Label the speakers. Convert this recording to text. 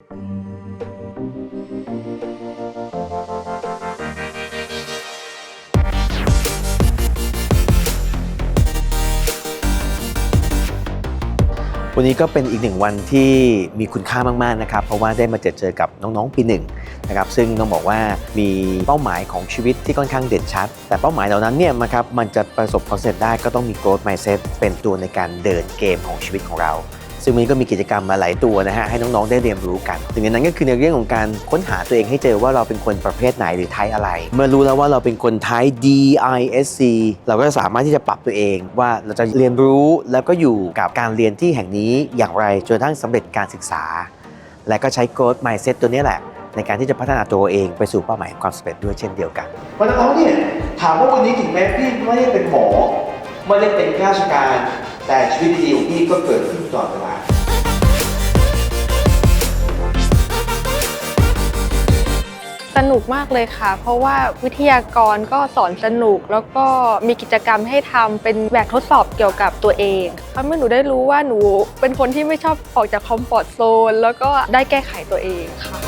Speaker 1: วันนี้ก็เป็นอีกหนึ่งวันที่มีคุณค่ามากๆนะครับ เพราะว่าได้มาเจอเจอกับน้องๆปีหนึ่งนะครับซึ่งต้องบอกว่ามีเป้าหมายของชีวิตที่ค่อนข้างเด่นชัด แต่เป้าหมายเหล่านั้นเนี่ยนะครับมันจะประสบความสำเร็จได้ก็ต้องมี growth mindset เป็นตัวในการเดินเกมของชีวิตของเรา ซึ่งวันนี้ก็มีกิจกรรมมาหลายตัวนะฮะให้น้องๆได้เรียนรู้กันหนึ่งในนั้นก็คือในเรื่องของการค้นหาตัวเองให้เจอว่าเราเป็นคนประเภทไหนหรือไทป์อะไร เมื่อรู้แล้วว่าเราเป็นคนไทป์ D I S C เราก็จะสามารถที่จะปรับตัวเองว่าเราจะเรียนรู้แล้วก็อยู่กับการเรียนที่แห่งนี้อย่างไรจนทั่งสำเร็จการศึกษา และก็ใช้ growth mindset ตัวนี้แหละในการที่จะพัฒนาตัวเองไปสู่เป้าหมายความสำเร็จด้วยเช่นเดียวกันเพราะน้องเนี่ยถามว่าวันนี้ถึงแม้พี่ไม่ได้เป็นหมอ ไม่ได้เป็นข้าราชการ แต่ชีวิตดีๆของพี่ก็เกิดขึ้นตลอดเวลา
Speaker 2: สนุกมากเลยค่ะ เพราะว่าวิทยากรก็สอนสนุก แล้วก็มีกิจกรรมให้ทำเป็นแบบทดสอบเกี่ยวกับตัวเองทำให้หนูได้รู้ว่าหนูเป็นคนที่ไม่ชอบออกจากคอมฟอร์ทโซนแล้วก็ได้แก้ไขตัวเองค่ะ